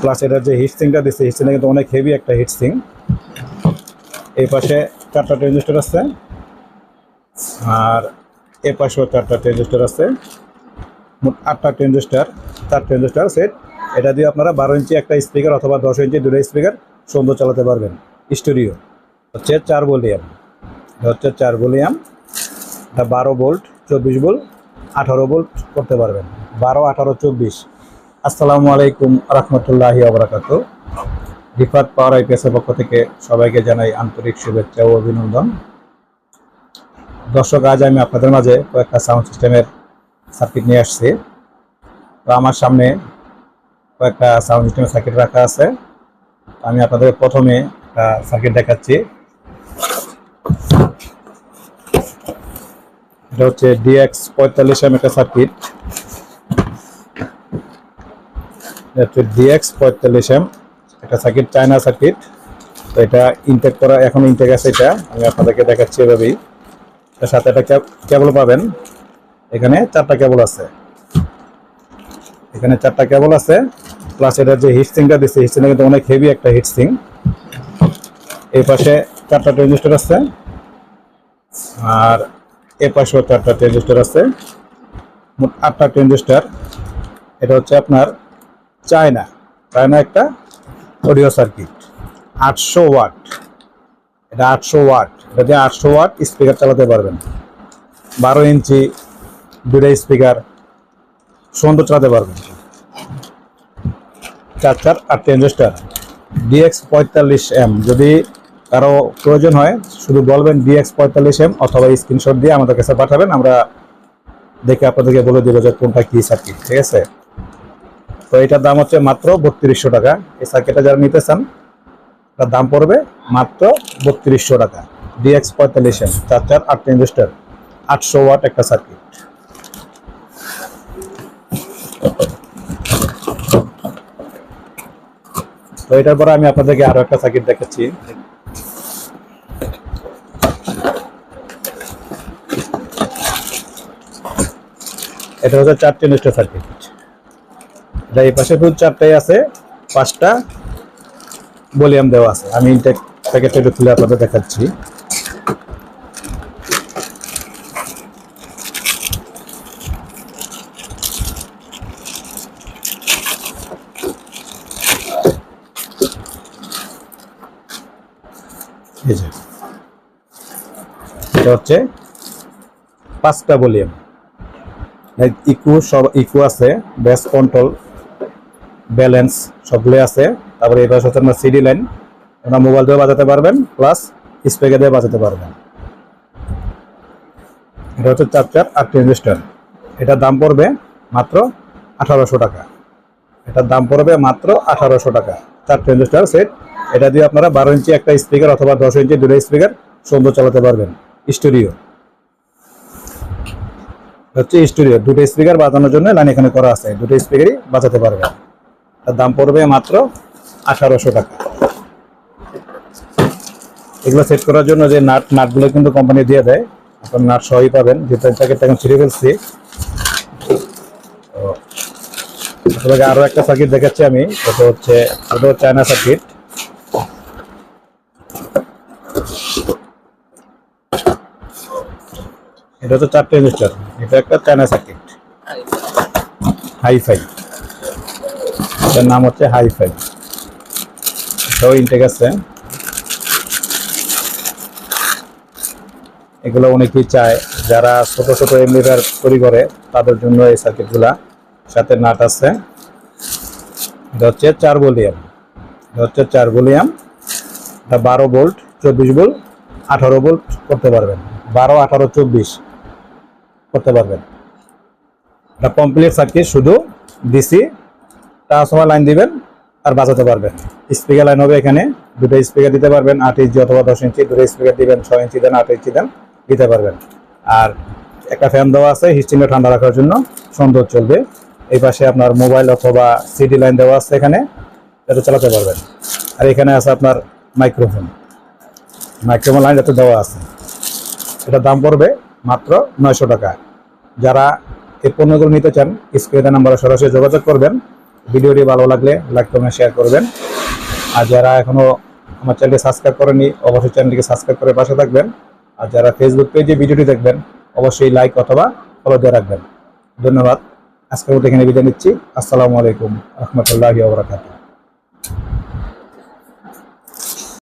Plus এটার যে হিটসিংটা দিচ্ছে হিটসিংটা কিন্তু অনেক হেভি একটা হিটসিং এই পাশে চারটা ট্রেনজিস্টার আছে। আর এ পাশেও চারটা ট্রেনজিস্টার আছে। মোট আটটা ট্রেনজিস্টার চার ট্রেনজিস্টার সেট এটা দিয়ে আপনারা বারো ইঞ্চি একটা স্পিকার অথবা দশ ইঞ্চি দুটো স্পিকার সুন্দর চালাতে পারবেন। স্টুডিও হচ্ছে চার ভলিউম। এটা হচ্ছে চার ভলিউম। এটা বারো ভোল্ট, চব্বিশ ভোল্ট, আঠারো ভোল্ট করতে পারবেন। বারো, আঠারো, চব্বিশ। আসসালামু আলাইকুম রহমতুল্লাহি আবরাকাত রিফাত পাওয়ার আইপিএসের পক্ষ থেকে সবাইকে জানাই আন্তরিক শুভেচ্ছা ও অভিনন্দন। দর্শক, আজ আমি আপনাদের মাঝে কয়েকটা সাউন্ড সিস্টেমের সার্কিট নিয়ে আসছি। তো আমার সামনে কয়েকটা সাউন্ড সিস্টেমের সার্কিট রাখা আছে। আমি আপনাদের প্রথমে একটা সার্কিট দেখাচ্ছি। এটা হচ্ছে ডিএক্স পঁয়তাল্লিশ এম একটা সার্কিট এটা হচ্ছে ডিএক্স পঁয়তাল্লিশ এম একটা সার্কিট চায়না সার্কিট তো এটা ইনটেক করা, এখন ইনটেক আছে এটা। আমি আপনাদেরকে দেখাচ্ছি এভাবেই। এর সাথে একটা কেবল পাবেন। এখানে চারটা কেবল আছে। এখানে চারটা কেবল আছে। প্লাস এটার যে হিটসিংটা দিচ্ছে হিটসিংটা কিন্তু অনেক হেভি একটা হিটসিং এই পাশে চারটা ট্রেনজিস্টার আছে। আর এ পাশেও চারটা ট্রেনজিস্টার আছে। মোট আটটা ট্রেনজিস্টার এটা হচ্ছে আপনার চায়না। চায়না একটা অডিও সার্কিট। আটশো ওয়াট। এটা আটশো ওয়াট। এটা দিয়ে আটশো ওয়াট স্পিকার চালাতে পারবেন। বারো ইঞ্চি দুটা স্পিকার সুন্দর চালাতে পারবেন। চার চার আট ট্রেনজিস্টার ডিএক্স পঁয়তাল্লিশ এম। যদি কারও প্রয়োজন হয়, শুধু বলবেন ডিএক্স পঁয়তাল্লিশ এম অথবা স্ক্রিনশট দিয়ে আমাদের কাছে পাঠাবেন। আমরা দেখে আপনাদেরকে বলে দেবো যে কোনটা কী সার্কিট, ঠিক আছে? তো এটার দাম হচ্ছে মাত্র বত্রিশশো টাকা। এই সার্কিটটা যারা নিতে চান, তার দাম পড়বে মাত্র বত্রিশশো টাকা। ডিএক্স পঁয়তাল্লিশ এম, চার চার আট ট্রেনজিস্টার আটশো ওয়াট একটা সার্কিট তো এটার পরে আমি আপনাদেরকে আরও একটা সার্কিট দেখাচ্ছি। এটা হচ্ছে চার ট্রেনজিস্টার সার্কিট এটা এই পাশে শুধু চারটাই আছে, পাঁচটা ভলিউম দেওয়া আছে। আমি ইনটেক প্যাকেটটা একটু খুলে আপনাদের দেখাচ্ছি। এই যে হচ্ছে পাঁচটা ভলিউম। ইকু সব ইকু আছে, বেস কন্ট্রোল ব্যালেন্স সবগুলো আছে। তারপরে এবার হচ্ছে আপনার সিডি লাইন আপনার মোবাইল দিয়ে বাজাতে পারবেন প্লাস স্পিকার দিয়ে বাজাতে পারবেন। এটা হচ্ছে চার চার আট ট্রেনজিস্টার এটার দাম পড়বে মাত্র আঠারোশো টাকা। এটার দাম পড়বে মাত্র আঠারোশো টাকা। চার ট্রেনজিস্টার সেট এটা দিয়ে আপনারা বারো ইঞ্চি একটা স্পিকার অথবা দশ ইঞ্চি দুটো স্পিকার সুন্দর চালাতে পারবেন। স্টুডিও হচ্ছে স্টুডিও দুটো স্পিকার বাজানোর জন্য লাইন এখানে করা আছে। দুটো স্পিকারই বাজাতে পারবে তার দাম পড়বে মাত্র আঠারোশো টাকা। এগুলো সেট করার জন্য যে নাট, নাটগুলো কিন্তু কোম্পানি দিয়ে দেয়। আপনার নাট সহই পাবেন। প্যাকেটটা এখন ছিঁড়ে ফেলছি আপনাকে আরও একটা সার্কিট দেখাচ্ছি আমি। সেটা হচ্ছে ওটা হচ্ছে চায়না সার্কিট এটা তো চারটে রেজিস্টার এটা একটা চায়না সার্কিট হাইফাই এটার নাম হচ্ছে হাইফাই। এটাও ইনটেক আছে। এগুলো অনেকেই চায়, যারা ছোট ছোট এমলিভার তৈরি করে, তাদের জন্য এই সার্কিটগুলা সাথে নাট আছে। এটা হচ্ছে চার ভলিউম। এটা হচ্ছে চার ভলিউম। এটা বারো ভোল্ট, চব্বিশ ভোল্ট, আঠারো ভোল্ট করতে পারবেন। বারো, আঠারো, চব্বিশ করতে পারবেন। এটা কমপ্লিট সার্কিট শুধু ডিসি ট্রান্সফর্মার লাইন দিবেন আর বাজাতে পারবেন। স্পিকার লাইন হবে এখানে। দুটো স্পিকার দিতে পারবেন, আট ইঞ্চি অথবা দশ ইঞ্চি। দুটো স্পিকার দিবেন, ছয় ইঞ্চি দেন, আট ইঞ্চি দেন, দিতে পারবেন। আর একটা ফ্যান দেওয়া আছে, হিস্টিংটা ঠান্ডা রাখার জন্য। সুন্দর চলবে। এই পাশে আপনার মোবাইল অথবা সিডি লাইন দেওয়া আছে এখানে। এটা চালাতে পারবেন। আর এখানে আছে আপনার মাইক্রোফোন মাইক্রোফোন লাইন যাতে দেওয়া আছে। এটার দাম পড়বে মাত্র নয়শো টাকা। যারা এই পণ্যগুলো নিতে চান স্ক্রিনে নাম্বারে সরাসরি যোগাযোগ করবেন। ভিডিওটি ভালো লাগলে লাইক কমেন্ট শেয়ার করবেন। আর যারা এখনও আমার চ্যানেলটি সাবস্ক্রাইব করেনি অবশ্যই চ্যানেলটিকে সাবস্ক্রাইব করে পাশে থাকবেন। আর যারা ফেসবুক পেজে ভিডিওটি দেখবেন, অবশ্যই লাইক অথবা ফলো দিয়ে রাখবেন। ধন্যবাদ। আজকের মতো এখানে বিদায় নিচ্ছি। আসসালামু আলাইকুম। রহমতুল্লাহ ওবরাকাতুহ